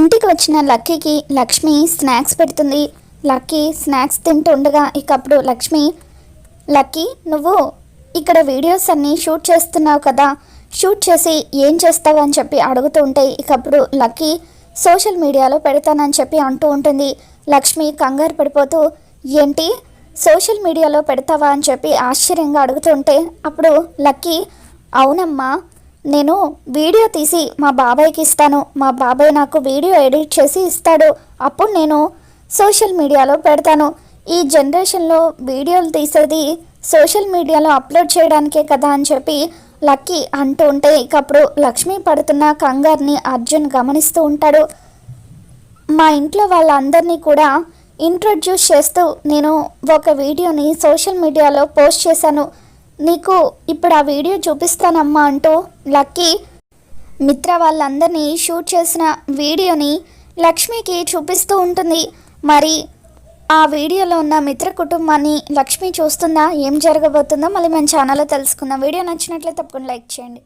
ఇంటికి వచ్చిన లక్కీకి లక్ష్మి స్నాక్స్ పెడుతుంది. లక్కీ స్నాక్స్ తింటుండగా ఇక అప్పుడు లక్ష్మి లక్కీ నువ్వు ఇక్కడ వీడియోస్ అన్నీ షూట్ చేస్తున్నావు కదా షూట్ చేసి ఏం చేస్తావు అని చెప్పి అడుగుతూ ఉంటే ఇక అప్పుడు లక్కీ సోషల్ మీడియాలో పెడతానని చెప్పి అంటూ ఉంటుంది. లక్ష్మి కంగారు పడిపోతూ ఏంటి? సోషల్ మీడియాలో పెడతావా? అని చెప్పి ఆశ్చర్యంగా అడుగుతుంటే అప్పుడు లక్కీ అవునమ్మా నేను వీడియో తీసి మా బాబాయ్కి ఇస్తాను. మా బాబాయ్ నాకు వీడియో ఎడిట్ చేసి ఇస్తాడు. అప్పుడు నేను సోషల్ మీడియాలో పెడతాను. ఈ జనరేషన్లో వీడియోలు తీసేది సోషల్ మీడియాలో అప్లోడ్ చేయడానికే కదా అని చెప్పి లక్కీ అంటూ ఉంటే ఇకప్పుడు లక్ష్మి పడుతున్న కంగారుని అర్జున్ గమనిస్తూ ఉంటాడు. మా ఇంట్లో వాళ్ళందరినీ కూడా ఇంట్రొడ్యూస్ చేస్తూ నేను ఒక వీడియోని సోషల్ మీడియాలో పోస్ట్ చేశాను. నీకు ఇప్పుడు ఆ వీడియో చూపిస్తానమ్మా అంటూ లక్కీ మిత్ర వాళ్ళందరినీ షూట్ చేసిన వీడియోని లక్ష్మికి చూపిస్తూ ఉంటుంది. మరి ఆ వీడియోలో ఉన్న మిత్ర కుటుంబాన్ని లక్ష్మి చూస్తుందా? ఏం జరగబోతుందో మళ్ళీ మన ఛానల్లో తెలుసుకుందాం. వీడియో నచ్చినట్లయితే తప్పకుండా లైక్ చేయండి.